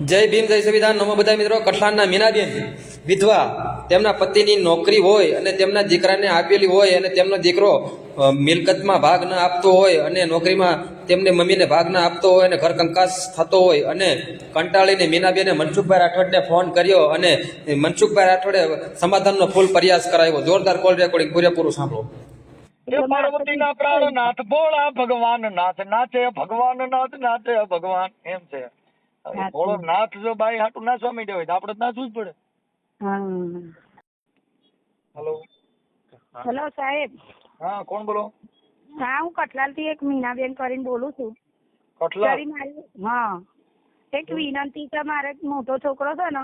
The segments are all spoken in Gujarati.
જય ભીમ, જય સંવિધાન. નમો બધા મિત્રો, કઠલાણના મીનાબેન વિધવા, તેમના પતિની નોકરી હોય અને તેમના દીકરાને આપેલી હોય અને તેમનો દીકરો મિલકતમાં ભાગ ન આપતો હોય અને નોકરીમાં તેમને મમ્મીને ભાગ ન આપતો હોય અને ઘર કંકાસ થતો હોય અને કંટાળીને મીનાબેને મનસુખભાઈ રાઠોડને ફોન કર્યો અને મનસુખભાઈ રાઠોડે સમાધાનનો ફૂલ પ્રયાસ કરાવ્યો. જોરદાર કોલ રેકોર્ડિંગ. પૂરેપૂરું સાંભળો. પાર્વતીના પ્રાણનાથ, ભોળા ભગવાન નાથ નાચે ભગવાન નાથ નાચે ભગવાન, એમ છે. ભોળો નાથ જો બાઈ હાટું નાચવા માંડ્યા હોય તો આપણે નાચવું જ પડે. હા. હેલો. હેલો સાહેબ. હા કોણ બોલો? હા હું કઠલાલથી એક મીનાબેન કરીને બોલું છું. મારી હા. એક વિનંતી છે મારે મોટો છોકરો છે ને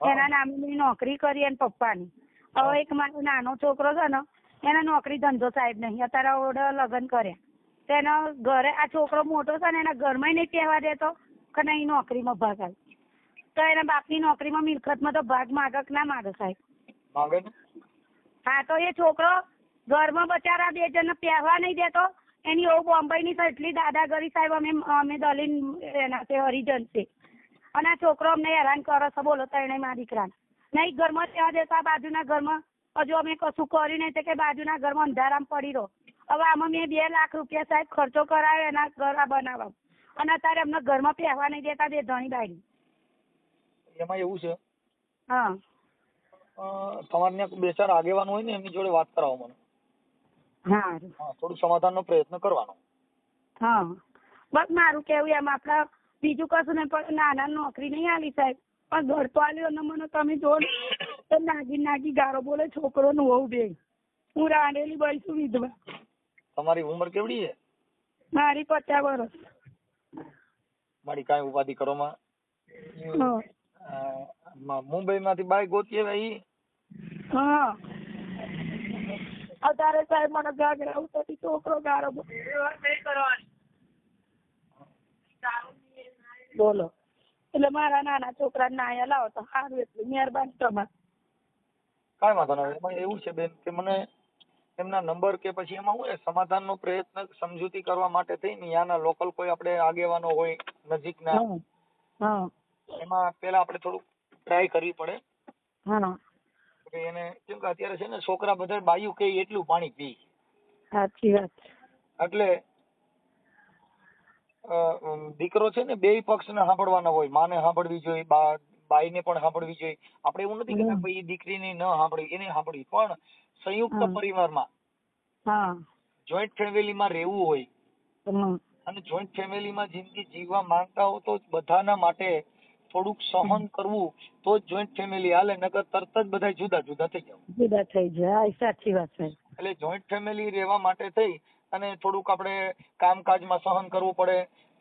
એના નામે મેં નોકરી કરી એના પપ્પાની. હવે એક મારો નાનો છોકરો છે ને એને નોકરી ધંધો સાહેબ નહીં અત્યારે ઓડે લગ્ન કર્યા. તો એના ઘરે આ છોકરો મોટો છે ને એના ઘરમાં નહીં કહેવા દેતો. કે નહીં નોકરીમાં ભાગ આવે તો એના બાપની નોકરીમાં મિલકતમાં તો ભાગ માગે કે ના માગે સાહેબ. હા તો એ છોકરો ઘરમાં બચારા બે જણને પહેરવા નહીં દેતો. એની એવું બોમ્બેની તો એટલી દાદાગરી સાહેબ અમે અમે દલીન એના છે હરિજન છે. અને આ છોકરો અમને હેરાન કરો છો બોલો તો એને મારા દીકરાને. નહીં ઘરમાં રહેવા દેતા બાજુના ઘરમાં. હજુ અમે કશું કર્યું નહીં તો કે બાજુના ઘરમાં અંધારામાં પડી રહો. હવે આમાં મેં બે લાખ રૂપિયા સાહેબ ખર્ચો કરાયો એના ઘર આ બનાવવા. અને અત્યારે અમને ઘરમાં પહેરવા નહીં દેતા બે ધણી બાયડી. એમાં એવું છે? હા. તમારે ત્યાં બે ચાર આગેવાન હોય ને એમની જોડે વાત કરાવો મને. હા થોડું સમાધાનનો પ્રયત્ન કરવાનો. હા. બસ મારું કેવું એમ આપડા બીજું કશું નહીં પણ નાના નોકરી નહીં આલી સાહેબ. પણ ઘર તો આલ્યો અને મને તમે જો તો નાગી નાગી ગારો બોલે છોકરો નું હોવું બે હું રાંડેલી બાઈ છું વિધવા. તમારી ઉંમર કેવડી છે? મારી પચાસ વર્ષ મારી કાંઈ ઉપાધિ કરો માં મુંબઈ માંથી બાઈ ગોતી આવે ઈ? હા. અત્યારે સાહેબ મને ગાગરા ઉતરતી છોકરો ગારો બોલો. એટલે મારા નાના છોકરા અહીંયા લાવો તો સારું એટલે મહેરબાની તમારે. કાંઈ વાંધો નહીં એવું છે બેન કે મને એમના નંબર કે પછી એમાં હું સમાધાનનો પ્રયત્ન સમજૂતી કરવા માટે થઈને ત્યાંના લોકલ કોઈ આપણે આગેવાનો હોય નજીકના એમાં પેલા આપણે થોડુંક ટ્રાય કરવી પડે. એને કેમ કે અત્યારે છે ને છોકરા બધા બાયું કે એટલું પાણી પી. સાચી વાત. એટલે દીકરો છે ને બેય પક્ષને સાંભળવાના હોય. માને સાંભળવી જોઈએ બા બાઈને પણ સાંભળવી જોઈએ. આપણે એવું નથી કહેતા ભાઈ દીકરીને ન સાંભળવી એને સાંભળવી પણ સંયુક્ત. પરિવારમાં જોઈન્ટ ફેમિલીમાં રહેવું હોય અને જોઈન્ટ ફેમિલીમાં જિંદગી જીવવા માંગતા હો તો બધાના માટે થોડુંક સહન કરવું તો જ જોઈન્ટ ફેમિલી હાલે નકર તરત જ બધા જુદા જુદા થઈ જાવ. જુદા થઈ જાય. સાચી વાત છે. એટલે જોઈન્ટ ફેમિલી રહેવા માટે થઈ અને થોડુંક આપણે કામકાજમાં સહન કરવું પડે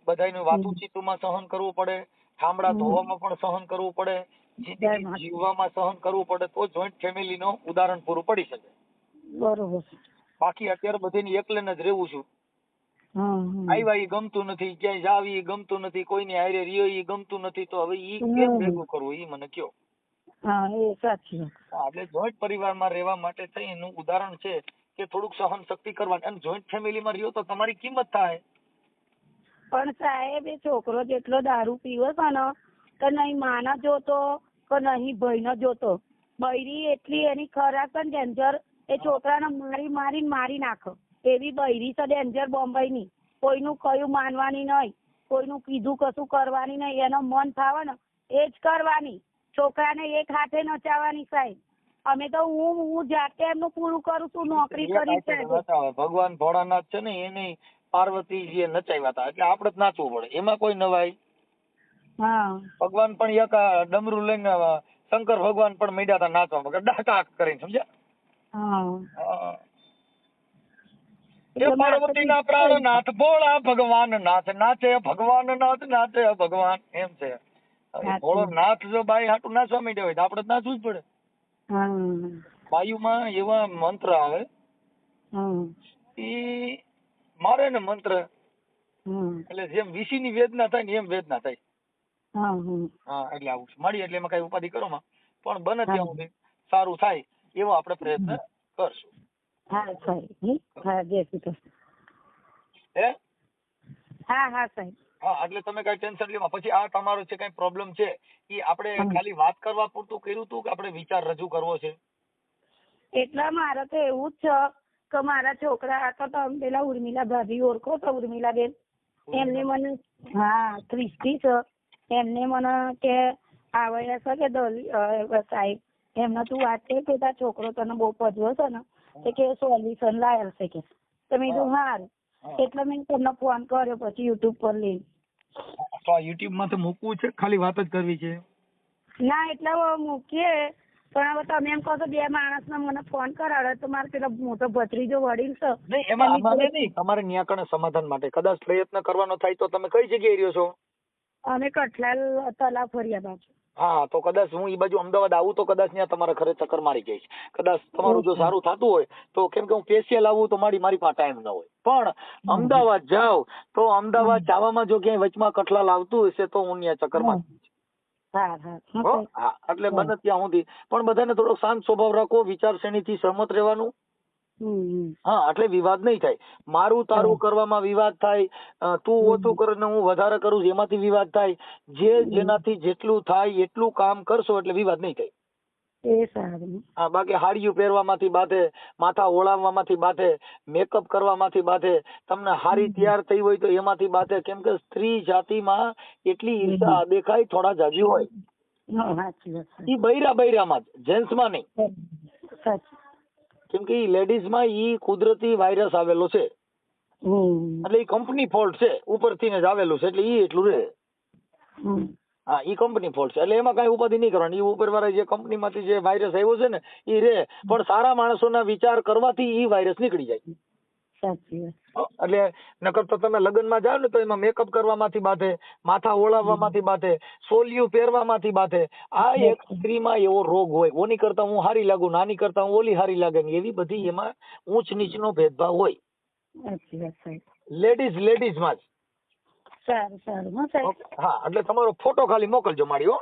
બધાયનું વાતુચીતુમાં સહન કરવું પડે ઠામડા. ધોવામાં પણ સહન કરવું પડે જિંદગી જીવવામાં સહન કરવું પડે તો જોઈન્ટ ફેમિલી નો ઉદાહરણ પૂરું પડી શકે. બરોબર. બાકી અત્યારે બધીને એકલે જ રહેવું છું. આવ્યા ઈ ગમતું નથી ક્યાંય જાવી એ ગમતું નથી કોઈની હારે રહ્યો ઈ ગમતું નથી તો હવે ઈ કેમ ભેગું કરવું ઈ મને કયો. હા એ સાચી એટલે જોઈન્ટ પરિવારમાં રહેવા માટે થઈ એનું ઉદાહરણ છે કે થોડુંક સહન શક્તિ કરવાની. અને જોઈન્ટ ફેમિલીમાં રહ્યો તો તમારી કિંમત થાય. પણ સાહેબ એ છોકરો જેટલો દારૂ પીવો છે ને તો નહીં માના જોતો કે નહીં ભાઈને જોતો. બૈરી એટલી એની ખરાક ને ડેન્જર એ છોકરાને મારી મારી મારી નાખો. એવી બૈરી છે ડેન્જર બોમ્બેની કોઈનું કયું માનવાની નહીં કોઈનું કીધું કશું કરવાની નહીં એનો મન ફાવે ને એ જ કરવાની. છોકરાને એક હાથે નચાવવાની સાહેબ. અમે તો હું હું જાતે એમનું પૂરું કરું છું નોકરી કરી છે સાહેબ. ભગવાન ભોળાનાથ છે ને એને પાર્વતીજીએ નચાવ્યા હતા એટલે આપણે જ નાચવું પડે. એમાં કોઈ નવાઈ? ભગવાન પણ એક ડમરું લઈને શંકર ભગવાન પણ માંડ્યા હતા નાચવા મગર ડાકા કરીને સમજ્યા? હા. એટલે એ પાર્વતીના ભોળા ભગવાન નાથ નાચે ભગવાન નાથ નાચે ભગવાન. એમ છે. ભોળો નાથ જો બાઈ હાટું નાચવા માંડ્યા હોય તો આપડે નાચવું જ પડે. બાયુમાં એવા મંત્ર આવે. એ મારે ને મંત્ર. એટલે જેમ વીસી ની વેદના થાય ને એમ વેદના થાય. હા એટલે આવું છે. મળી એટલે એમાં કઈ ઉપાધિ કરો માં. પણ બને ત્યાં સુધી સારું થાય એવો આપણે પ્રયત્ન કરશું. હા સાહેબ. હા જય શ્રી કૃષ્ણ. હે? હા હા સાહેબ. હા એટલે તમે કઈ ટેન્શન લેવા પછી આ તમારો જે કઈ પ્રોબ્લેમ છે એ આપણે ખાલી વાત કરવા પૂરતું કર્યું હતું કે આપણે વિચાર રજૂ કરવો છે? એટલા મારે તો એવું જ છે કે મારા છોકરા તો તમે પેલા ઉર્મિલા ભાભી ઓળખો તો ઉર્મિલા. બેન એમને મને હા ક્રિસ્તી છે. એમને મને કે આવડ્યા છે કે સાહેબ એમને તું વાત કરી કે તારા છોકરો તને બહુ પજવો છે ને તો કે સોલ્યુશન લાયલ છે કે. તો મેં કીધું હારું. હા. એટલે મેં તમને ફોન કર્યો પછી યુટ્યુબ પર લઈ. તો યુટ્યુબમાં તો મૂકવું છે ખાલી વાત જ કરવી છે? ના એટલે મૂકીએ. પણ હવે તમે એમ કહો તો બે માણસને મને ફોન કરાવે તો મારે પેલો મોટો ભત્રીજો વડીલ છે નહીં એમાં અમારે નહીં. અમારે ન્યાકણે સમાધાન માટે. કદાચ પ્રયત્ન કરવાનો થાય તો તમે કઈ જગ્યાએ રહ્યો છો? અમે કઠલાલ તલાવ ફર્યા બાજુ. હા તો કદાચ હું એ બાજુ અમદાવાદ આવું તો કદાચ ત્યાં તમારા ઘરે ચક્કર મારી જઈશ. કદાચ તમારું જો સારું થતું હોય તો કેમ કે હું ફેશિયલ આવું તો મારી મારી પાસે ટાઈમ ન હોય. પણ અમદાવાદ જાવ તો અમદાવાદ જવામાં જો ક્યાંય વચમાં કઠલાલ આવતું હશે તો હું ત્યાં ચક્કર મારી એટલે બને ત્યાં સુધી. પણ બધાને થોડો શાંત સ્વભાવ રાખો વિચારશ્રેણીથી સહમત રહેવાનું. હમ, હમ. હા એટલે વિવાદ નહીં થાય. મારું તારું કરવામાં વિવાદ થાય તું ઓછું કરે ને હું વધારે કરું છું એમાંથી વિવાદ થાય. જે જેનાથી જેટલું થાય એટલું કામ કરશો એટલે વિવાદ નહીં થાય. એ સારું. હા બાકી હાડિયું પહેરવામાંથી બાધે માથા ઓળાવવામાંથી બાધે મેકઅપ કરવામાંથી બાધે તમને હારી તૈયાર થઈ હોય તો એમાંથી બાધે. કેમ કે સ્ત્રી જાતિમાં એટલી ઈર્ષા દેખાય થોડા જાજી હોય. ઈ બૈરા બૈરામાં જ જેન્ટ્સમાં નહીં. કેમ કે ઈ લેડીઝમાં ઈ કુદરતી વાયરસ આવેલો છે. એટલે ઈ કંપની ફોલ્ટ છે ઉપરથી ને જ આવેલું છે એટલે ઈ એટલું રહે. હા ઈ કંપની ફોલ્ટ છે. એટલે એમાં કઈ ઉપાધિ નહીં કરવાની. ઈ ઉપરવાળા જે કંપનીમાંથી જે વાયરસ આવ્યો છે ને ઈ રે. પણ સારા માણસોના વિચાર કરવાથી ઈ વાયરસ નીકળી જાય. સાચી એટલે નકર તો તમે લગ્નમાં જાવ ને તો એમાં મેકઅપ કરવામાંથી બાધે માથા ઓળાવવામાંથી બાધે સોલિયું પહેરવામાંથી બાધે આ એક સ્ત્રીમાં એવો રોગ હોય. ઓની કરતા હું હારી લાગુ નાની કરતા હું ઓલી હારી લાગે ને એવી બધી એમાં ઊંચ નીચનો ભેદભાવ હોય. લેડીઝ લેડીઝમાં જ. સારું સારું હા સાહેબ હા એટલે તમારો ફોટો ખાલી મોકલજો મારી હો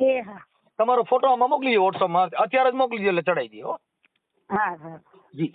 એ હા તમારો ફોટો આમાં મોકલી દો વોટ્સઅપમાં અત્યારે જ મોકલી દો એટલે ચડાઈ દે હો હા હા જી